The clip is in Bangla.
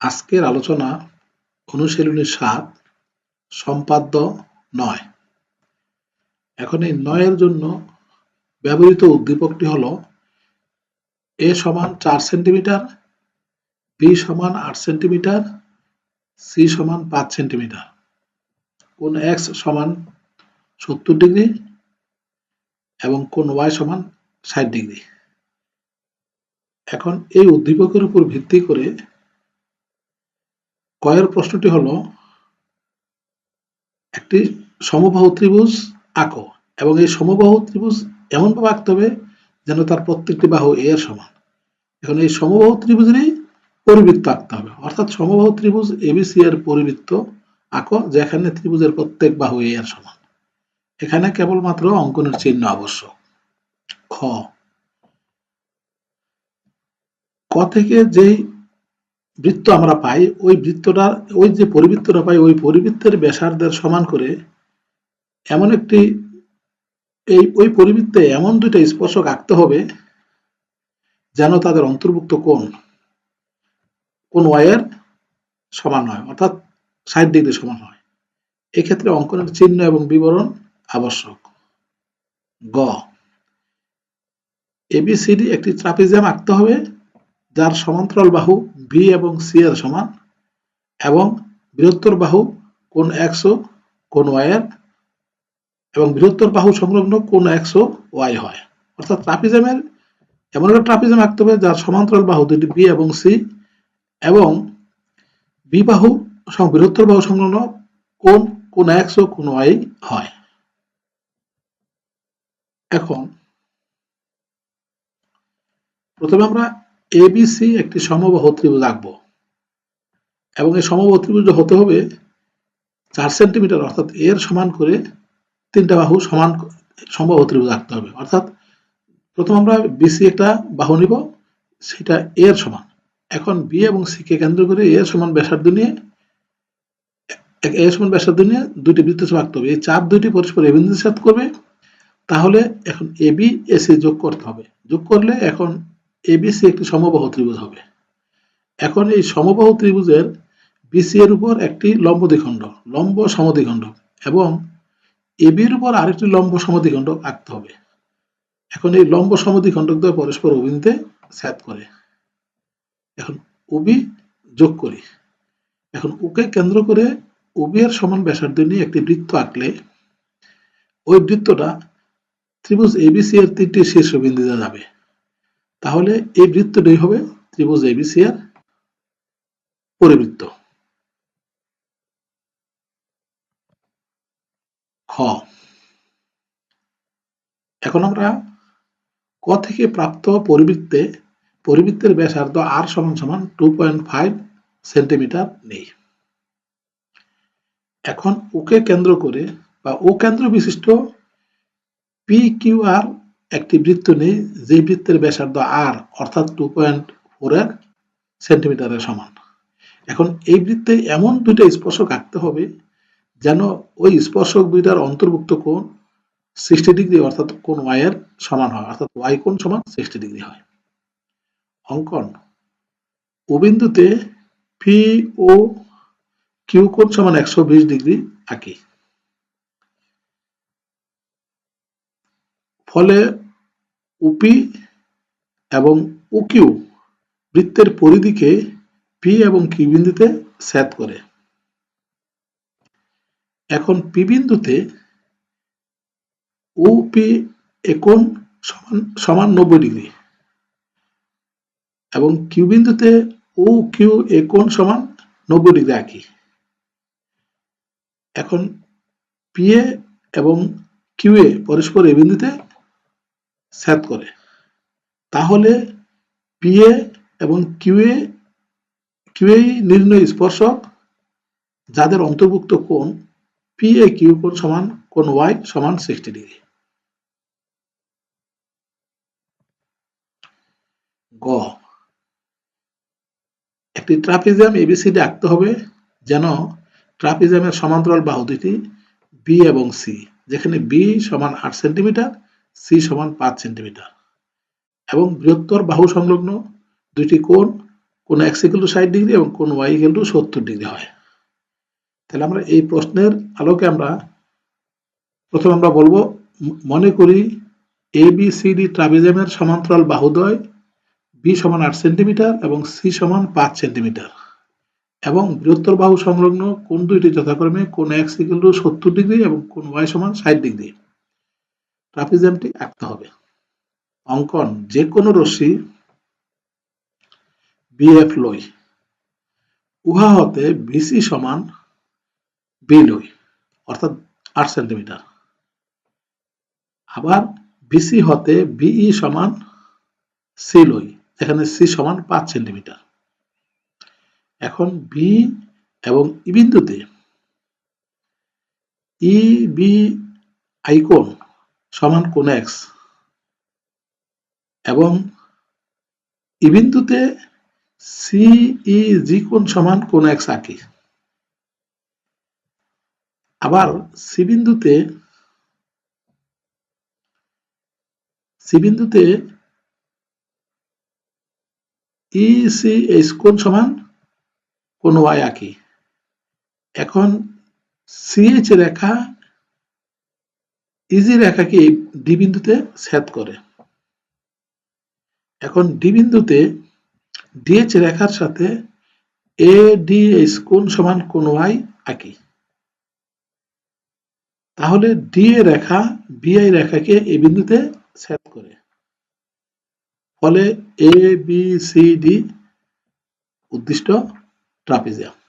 আজকের আলোচনা অনুশীলনী সাত, সম্পাদ্য নয়। এখন এই নয়ের জন্য ব্যবহৃত উদ্দীপকটি হল এ সমান চার সেন্টিমিটার, বি সমান আট সেন্টিমিটার, সি সমান পাঁচ সেন্টিমিটার। কোন এক্স সমান সত্তর ডিগ্রি এবং কোন ওয়াই সমান ষাট ডিগ্রি। এখন এই উদ্দীপকের উপর ভিত্তি করে কয়ের প্রশ্নটি হলো, একটি সমবাহু ত্রিভুজ আঁকো এবং এই সমবাহু ত্রিভুজ এমনভাবে আঁকতে হবে যেন তার প্রত্যেকটি বাহু এ এর সমান। এখন এই সমবাহু ত্রিভুজেরই পরিবৃত্ত আঁকতে হবে। অর্থাৎ সমবাহু ত্রিভুজ এবিসি এর পরিবৃত্ত আঁকো, যেখানে ত্রিভুজের প্রত্যেক বাহু এ এর সমান। এখানে কেবলমাত্র অঙ্কনের চিহ্ন আবশ্যক। খ। ক থেকে যেই বৃত্ত আমরা পাই, ওই বৃত্তটার ওই যে পরিবৃত্তটা পাই, ওই পরিবৃত্তের ব্যাসার্ধের সমান করে এমন একটি, এই, ওই পরিবৃত্তে এমন দুইটা স্পর্শক আঁকতে হবে যেন তাদের অন্তর্ভুক্ত কোন কোন ওয়াইয়ের সমান হয়, অর্থাৎ ষাট ডিগ্রি সমান হয়। এক্ষেত্রে অঙ্কনের চিহ্ন এবং বিবরণ আবশ্যক। গ। এবিসিডি একটি ট্রাপিজিয়াম আঁকতে হবে যার সমান্তরাল বাহু বি এবং সি এর সমান এবং বৃহত্তর বাহু কোন একশো কোন ওয়াই এর এবং বৃহত্তর বাহু সংলগ্ন কোন একশো ওয়াই হয়। অর্থাৎ ট্রাপিজমের এমন একটা ট্রাপিজম আঁকতে হবে যার সমান্তরাল বাহু দুটি বি এবং সি এবং বি বাহু বৃহত্তর বাহু সংলগ্ন কোন কোন একশো কোন ওয়াই হয়। এখন প্রথমে আমরা এবিসি একটি সমবাহু ত্রিভুজ আঁকবো। এবং এই সমবাহু ত্রিভুজ হতে হবে চার সেন্টিমিটার, অর্থাৎ এর সমান করে তিনটা বাহু সমান সমবাহু ত্রিভুজ আঁকতে হবে। অর্থাৎ প্রথম আমরা বিসি একটা বাহু নিব, সেটা এর সমান। এখন বি এবং সি কে কেন্দ্র করে এর সমান ব্যাসার্ধ নিয়ে এর সমান ব্যাসার্ধ নিয়ে দুটি বৃত্ত আঁকতে হবে। এই চাপ দুইটি পরস্পর এবিন্দুর সাথে করবে, তাহলে এখন এবি এসি যোগ করতে হবে। যোগ করলে এখন এবিসি একটি সমবাহু ত্রিভুজ হবে। এখন এই সমবাহু ত্রিভুজের বিসি এর উপর একটি লম্ব দ্বিখণ্ড, লম্ব সমদ্বিখণ্ড এবং এবির উপর আরেকটি লম্ব সমদ্বিখণ্ড আঁকতে হবে। এখন এই লম্ব সমদ্বিখণ্ডক দ্বয় পরস্পর অভিনীতে ছেদ করে। এখন উবি যোগ করি। এখন উকে কেন্দ্র করে উবি এর সমান ব্যাসার্ধ নিয়ে একটি বৃত্ত আঁকলে ওই বৃত্তটা ত্রিভুজ এবিসি এর তিনটি শীর্ষবিন্দুতে যাবে। তাহলে এই বৃত্তটাই হবে ত্রিভুজ এবিসি এর পরিবৃত্ত। খ। এখন আমরা ক থেকে প্রাপ্ত পরিবৃত্তে, পরিবৃত্তের ব্যাসার্ধ আর সমান সমান টু পয়েন্ট ফাইভ সেন্টিমিটার নেই। এখন ওকে কেন্দ্র করে বা ও কেন্দ্র বিশিষ্ট পি কিউ আর একটি বৃত্ত নেই যে বৃত্তের ব্যাসার্ধ আর অর্থাৎ টু পয়েন্ট ফোর এর সেন্টিমিটারের সমান। এখন এই বৃত্তে এমন দুইটা স্পর্শক আঁকতে হবে যেন ওই স্পর্শক দুইটার অন্তর্ভুক্ত কোণ সিক্সটি ডিগ্রি অর্থাৎ কোন ওয়াই এর সমান হয়, অর্থাৎ ওয়াই কোণ সমান সিক্সটি ডিগ্রি হয়। অঙ্কন বিন্দুতে পি ও কিউ কোণ সমান একশো বিশ ডিগ্রি আঁকি। ফলে উপি এবং উকিউ বৃত্তের পরিধিকে পি এবং কিউ বিন্দুতে ছেদ করে। এখন পি বিন্দুতে পি একোণ সমান সমান নব্বই ডিগ্রি এবং কিউ বিন্দুতে ও কিউ একোণ সমান নব্বই ডিগ্রি আঁকি এখন পি এ এবং কিউ এ পরস্পর এ বিন্দুতে ছেদ করে। তাহলে পি এ এবং কিউ এ কিউ এ নির্ণয় স্পর্শক, যাদের অন্তর্ভুক্ত কোণ পি এ কিউ কোণ সমান কোণ ওয়াই সমান সিক্সটি ডিগ্রি গ। একটি ট্রাপিজিয়াম এবিসিডি আঁকতে হবে যেন ট্রাপিজিয়ামের সমান্তরাল বাহু দুটি বি এবং সি যেখানে বি সমান আট সেন্টিমিটার সি সমান পাঁচ সেন্টিমিটার। এবং বৃহত্তর বাহু সংলগ্ন দুইটি কোণ কোন এক্স ইকুয়াল টু ষাট ডিগ্রি এবং কোন ওয়াই ইকুয়াল টু সত্তর ডিগ্রি হয়। তাহলে আমরা এই প্রশ্নের আলোকে আমরা প্রথমে আমরা বলব, মনে করি এ বি সি ডি ট্রাপিজমের সমান্তরাল বাহুদ্বয় বি সমান আট সেন্টিমিটার এবং সি সমান পাঁচ সেন্টিমিটার। এবং বৃহত্তর বাহু সংলগ্ন কোন দুইটি যথাক্রমে কোন এক্স ইকুয়াল টু সত্তর ডিগ্রি এবং কোন ওয়াই সমান ষাট ডিগ্রি। ট্রাপিজমটি আঁকতে হবে। অঙ্কন যে কোনো রশ্মি বিএফ লই। উহা হতে বিসি সমান বি লই, অর্থাৎ আট সেন্টিমিটার। আবার বিসি হতে বিই সমান সি লই এখানে সি সমান পাঁচ সেন্টিমিটার। এখন বি এবং ই বিন্দুতে ই বি আইকন সমান কোন এক্স এবং ই বিন্দুতে সিই জি কোণ সমান কোন এক্স আঁকি। আবার সি বিন্দুতে সি বিন্দুতে ই সি এইচ কোণ সমান কোন ওয়াই আঁকি। এখন সিএইচ রেখা ইজি রেখাকে ডি বিন্দুতে ছেদ করে। এখন ডি বিন্দুতে ডিএইচ রেখার সাথে এ ডি এইচ কোণ সমান কোন ওয়াই আঁকি তাহলে ডি এ রেখা বিআই রেখাকে এই বিন্দুতে ছেদ করে। ফলে এ বি সি ডি উদ্দিষ্ট ট্রাপিজিয়াম।